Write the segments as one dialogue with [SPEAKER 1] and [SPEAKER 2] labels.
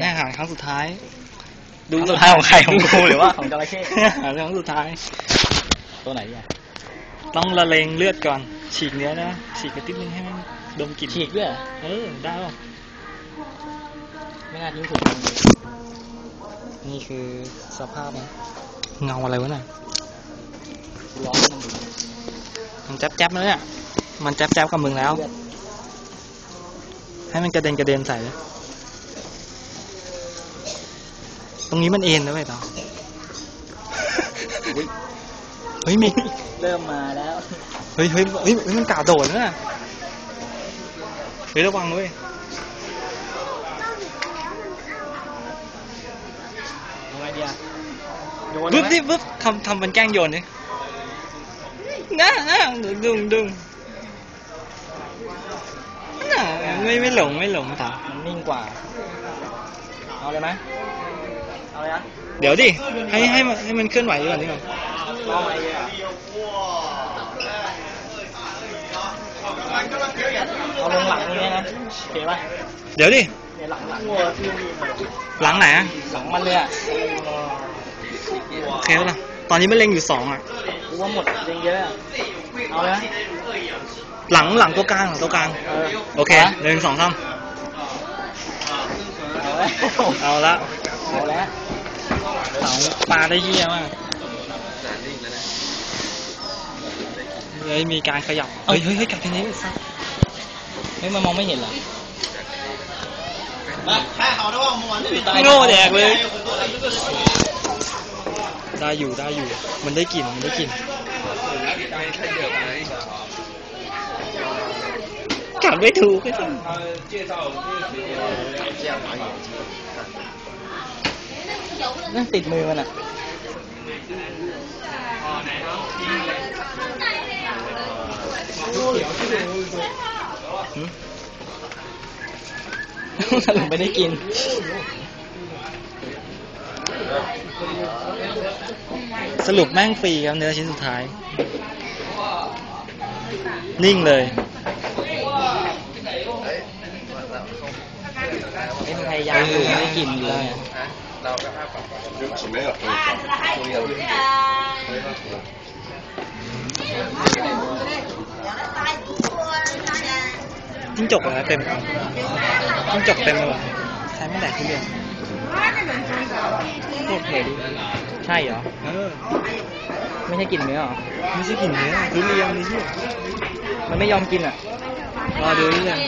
[SPEAKER 1] ให้อาหารครั้งสุดท้าย
[SPEAKER 2] ครั้งสุดท้ายของใครของกูหรือว่าของจระเข้
[SPEAKER 1] ให้อาหารครั้งสุดท้าย
[SPEAKER 2] ตัวไหนอะ
[SPEAKER 1] ต้องละเลงเลือดก่อน ฉีกเนื้อนะฉีกกระติดนึงให้มันดมกลิ่น
[SPEAKER 2] ฉีกด้วยเหรอ
[SPEAKER 1] เออได้ป่ะ
[SPEAKER 2] ไม่น่าทิ้งถุง
[SPEAKER 1] นี่คือสภาพนะเงาอะไรวะน่ะ
[SPEAKER 2] ร้อนมันดู
[SPEAKER 1] มันแจ๊บแจ๊บๆนะเนี่ยมันแจ๊บแจ๊บๆกับมึงแล้ว
[SPEAKER 2] เลือด
[SPEAKER 1] ให้มันกระเด็นกระเด็นใส่เลย ตรงนี้มันเอ็นนะเว้ยต่อเฮ้ยมี
[SPEAKER 2] เริ่มมาแล้ว
[SPEAKER 1] เฮ้ยเฮ้ยเฮ้ยเฮ้ยมันกาโดดนะน่ะเฮ้ยระวังเว้ย
[SPEAKER 2] ทำไงดีอะโยน
[SPEAKER 1] ปึ๊บ
[SPEAKER 2] ไหม
[SPEAKER 1] ดิปึ๊บทำทำเป็นแกล้งโยนดิน่าน่าดึงดึงดึงน่าไม่ไม่หลงไม่หลงต่อ
[SPEAKER 2] มันนิ่งกว่า เอาเลยไหม เอาเลยนะ
[SPEAKER 1] เดี๋ยวดิ ให้ให้มันให้มันเคลื่อนไหวก่อนนี่ก่อน
[SPEAKER 2] รอไหมอะเอาลงหลังตรงนี้นะโอเคป่ะ
[SPEAKER 1] เดี๋ยวดิ
[SPEAKER 2] เนี่ยหลังหลัง
[SPEAKER 1] หลังไหนอะ
[SPEAKER 2] หลังมันเลยอะ
[SPEAKER 1] โอเคแล้วล่ะ ตอนนี้มันเล็งอยู่สองอะ
[SPEAKER 2] กูว่าหมดเยอะๆอะเอาเลยนะ
[SPEAKER 1] หลังหลังตัวกลางหลังตัวกลาง
[SPEAKER 2] เออ
[SPEAKER 1] โอเคหนึ่งสองสาม
[SPEAKER 2] เอาเลย
[SPEAKER 1] เอาละ
[SPEAKER 2] เอาแล้ว
[SPEAKER 1] เสาปลาได้เยี่ยมากเฮ้ยมีการขยับ เฮ้ยเฮ้ยเฮ้ยกัดทีนี้สัส
[SPEAKER 2] เฮ้ยมันมองไม่เห็นเหรอ
[SPEAKER 1] โง่แดกเลย ได้อยู่ได้อยู่ มันได้กลิ่นมันได้กลิ่นกัดไม่ถูกไอ้สัส
[SPEAKER 2] นั่นติดมือมันอะสรุปไม่ได้กิน
[SPEAKER 1] สรุปแม่งฟรีครับเนื้อชิ้นสุดท้าย นิ่งเลย
[SPEAKER 2] เป็นพยายามอยู่ไม่กิน
[SPEAKER 3] เลย
[SPEAKER 1] จิ้งจกเหรอเต็มจิ้งจกเต็มเลยวะใครไม่แดกทุเรียน
[SPEAKER 2] โคตรเผ็ดใช่เหรอ
[SPEAKER 1] เออ
[SPEAKER 2] ไม่ใช่กลิ่นเนื้อเหรอ
[SPEAKER 1] ไม่ใช่กลิ่นเนื้อทุเรียนนี่ที่
[SPEAKER 2] มันไม่ยอมกินอะ
[SPEAKER 1] รอดูนี่เลย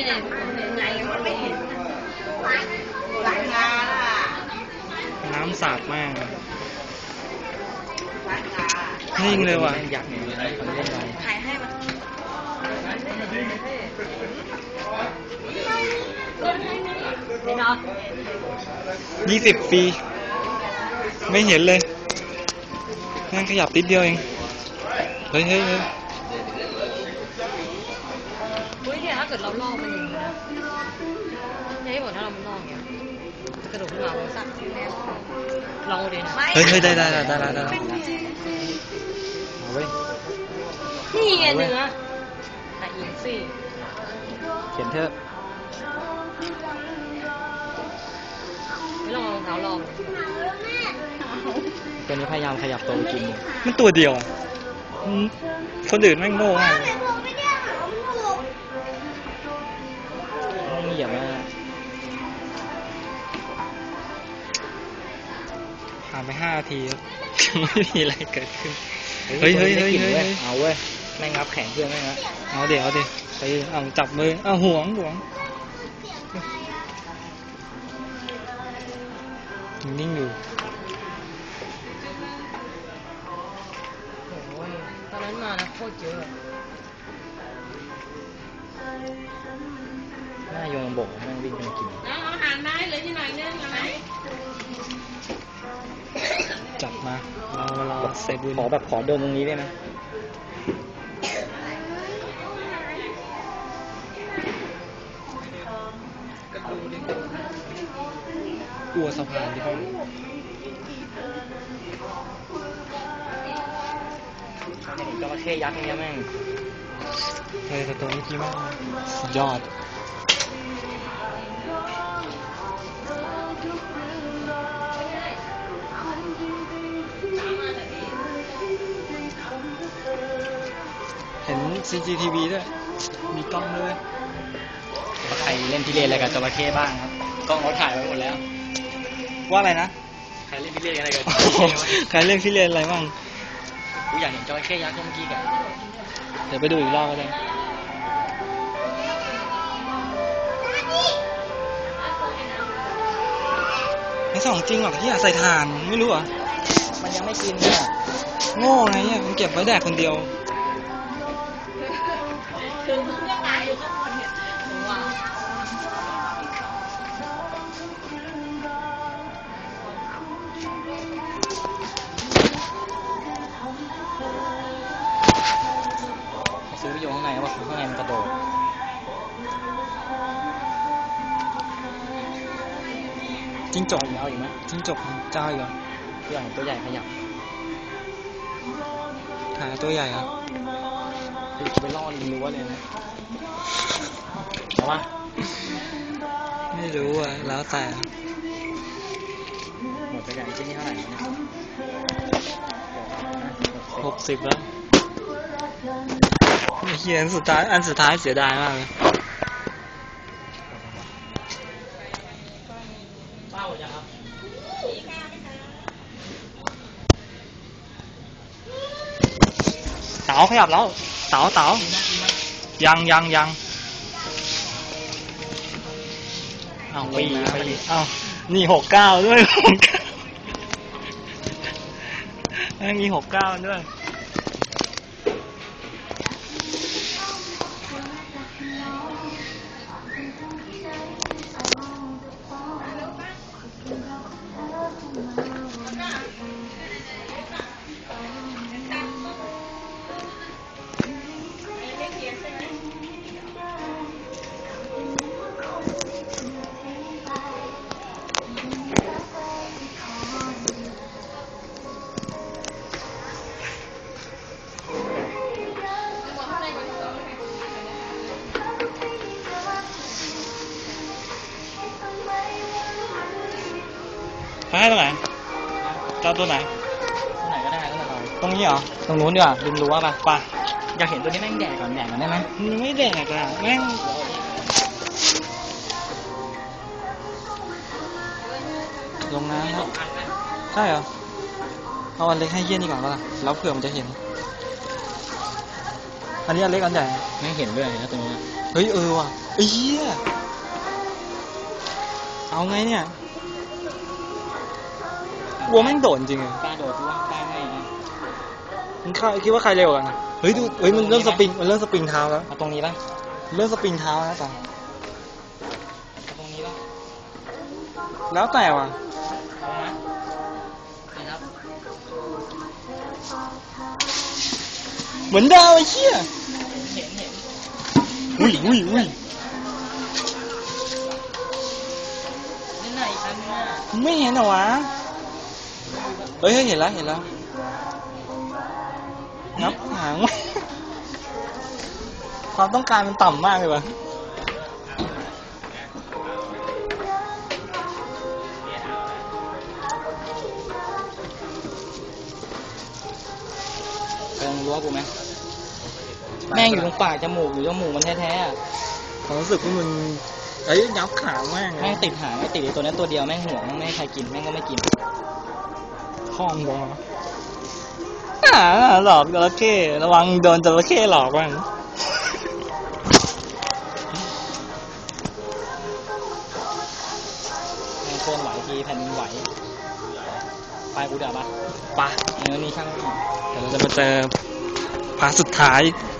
[SPEAKER 1] น้ำสาดมากนิ่งเลยว่ะ
[SPEAKER 2] แม่งยักษ์เนี่ยมันเล่นอะไร
[SPEAKER 1] ยี่สิบปี ไม่เห็นเลย นั่งขยับติดเดียวเอง เฮ้ยเฮ้ยเฮ้ย
[SPEAKER 4] เฮ้ยเนี่ยถ้าเกิดเราลอกมันอย่างนี้นะเนี่ยที่บอกถ้าเรามันลอกอย่างเงี้ย จะกระโดดขึ้นมามันสั่นลองดูดินะ
[SPEAKER 1] เฮ้ยเฮ้ยได้ได้ได้ได้ได้ได้เอาเว้ย
[SPEAKER 4] นี่ไงเนื้อแต่อีกสิ
[SPEAKER 2] เขียนเถอะ
[SPEAKER 4] ไม่ลองเอารองเท้าลอง
[SPEAKER 2] ตัวนี้พยายามขยับตัวไปกินอยู่
[SPEAKER 1] มันตัวเดียวอะอืมคนอื่นแม่งโง่มากเลย
[SPEAKER 2] ไม่เหยียบนะ
[SPEAKER 1] ผ่านไปห้านาทียังไม่มีอะไรเกิดขึ้น เฮ้ยเฮ้ยเฮ้ย
[SPEAKER 2] ไม่ได้กิน
[SPEAKER 1] เฮ้ย
[SPEAKER 2] เว้ย เอาเว้ยแม่งงับแขนเพื่อนแม่งละ
[SPEAKER 1] เอาเดี๋ยวเอาดี๋ยวไปเอาจับมือเอาห่วงห่วงนิ่งอยู่
[SPEAKER 4] โอ้ยตอนนั้นมานะโคตรเยอะ
[SPEAKER 2] หน้าโยนบกแม่งวิ่งไปกิน
[SPEAKER 4] น้ำอาหารได้เลยที่ไหนเนี่ยไหน
[SPEAKER 1] ใส่บุญ
[SPEAKER 2] ขอแบบขอดมตรงนี้ได้ไหม
[SPEAKER 1] กลัวสะพานที่เขา
[SPEAKER 2] เห็นจระเข้ยักษ์อย่างเงี้ยแม่ง
[SPEAKER 1] เฮ้ยแต่ตัวนี้ดีมาก สุดยอด CCTV ด้วย มีกล้องด้วย
[SPEAKER 2] ใครเล่นพิเรนอะไรกับจระเข้บ้างครับ กล้องเขาถ่ายไว้หมดแล้ว
[SPEAKER 1] ว่าอะไรนะ
[SPEAKER 2] ใครเล่นพิเรนอะไรกับจ
[SPEAKER 1] โอ้
[SPEAKER 2] ระ
[SPEAKER 1] โห
[SPEAKER 2] เข้บ้าง
[SPEAKER 1] ใครเล่นพี่เล่นอะไรบ้าง
[SPEAKER 2] กูอยากเห็นจระเข้ยักษ์เมื่อกี้กัน
[SPEAKER 1] เดี๋ยวไปดูอีกรอบก็ได้ไม่ส่องจริงหรอกที่อยากใส่ถ่านไม่รู้เหรอะ
[SPEAKER 2] มันยังไม่กินเนี่ย
[SPEAKER 1] โง่ไงเนี่ยมันเก็บไว้แดกคนเดียว
[SPEAKER 4] ข้าง
[SPEAKER 2] ในว่าข้างในมันกระโดดจิ้งจกเอาอีกไหม
[SPEAKER 1] จิ้งจกเจ้าอีกเหรอ
[SPEAKER 2] เพื่อนตัวใหญ่ขยับ
[SPEAKER 1] ถ่ายตัวใหญ่เหรอะ
[SPEAKER 2] คือจะไปล่อลิงรั้วเลยนะเอาวะ
[SPEAKER 1] ไม่รู้อะ แล้วแต่
[SPEAKER 2] หมดไปกันชิ้นนี้เท่าไหร่วะเนี่ย
[SPEAKER 1] หกสิบแล้วไอ้ เฮียอันสุดท้ายอันสุดท้ายเสียดายมากเลย
[SPEAKER 2] ป้าย
[SPEAKER 1] เต๋าขยับแล้วเต๋าเต๋ายังยังยังเอาไปอีกไปอีกเอานี่หกเก้าด้วยหกเก้าไม่มีหกเก้าด้วย ไปให้ตรงไหนเจ้าตัวไหน
[SPEAKER 2] ตัวไหนก็ได้แล้วแต่เรา
[SPEAKER 1] ตรงนี้เหรอ
[SPEAKER 2] ตรงนู้นดีกว่าริมรั้วป่ะ
[SPEAKER 1] ไป
[SPEAKER 2] อยากเห็นตัวนี้แม่งแดกก่อนแดกก่อนได้ไหม
[SPEAKER 1] มันไม่แดกอะแม่งลงน้ำแล้วใช่เหรอ เอาอันเล็กให้เยี่ยนดีกว่าปะล่ะแล้วเผื่อมันจะเห็น อันนี้อันเล็กอันใหญ่
[SPEAKER 2] แม่งเห็นด้วยนะตรงนี้
[SPEAKER 1] เฮ้ยเออว่ะไอ้เหี้ยเอาไงเนี่ย วัวแม่งโดดจริงอะ
[SPEAKER 2] กล้าโดดที่ว่าได้ไหมนะ
[SPEAKER 1] มึงคิดว่าใครเร็วกันอะเฮ้ยดูเฮ้ยมันเริ่มสปริงมันเริ่มสปริงเท้าแล้ว
[SPEAKER 2] เอาตรงนี้ป่ะ
[SPEAKER 1] เริ่มสปริงเท้าแล้วต่อ
[SPEAKER 2] เอาตรงนี้ป่ะ
[SPEAKER 1] แล้วแต่ว่ะ
[SPEAKER 2] เอานะนี่ครับ
[SPEAKER 1] เหมือนดาวไอ้เหี้ย
[SPEAKER 2] เห็นเห็น
[SPEAKER 1] อุ้ยอุ้ยอุ้ย
[SPEAKER 2] นี่ไหนอีกอันนึงอะ
[SPEAKER 1] ไม่เห็นเหรอวะ เฮ้ยเฮ้ยเห็นแล้วเห็นแล้วงับหางความต้องการมันต่ำมากเลยวะ
[SPEAKER 2] ไปตรงรั้วกูไหมแม่งอยู่ตรงปากจมูกอยู่จมูกมันแท้ๆอะ
[SPEAKER 1] ความรู้สึกว่ามึงเอ้ยงับขามากเลย
[SPEAKER 2] แม่งติดหางไม่ติดไอ้ตัวนั้นตัวเดียวแม่งห่วงแม่งไม่ให้ใครกินแม่งก็ไม่กิน
[SPEAKER 1] ห้องบออ่าหลอกจระเข้ระวังโดนจระเข้หลอกบ้าง
[SPEAKER 2] แม่งเคลื่อนไหวทีแผ่นดินไหว ไปกูเดี๋ยวปะ
[SPEAKER 1] ไปะ
[SPEAKER 2] เนื้อนี่ช่างไม่
[SPEAKER 1] เดี๋ยวเราจะมาเจอพาร์ทสุดท้าย
[SPEAKER 2] เ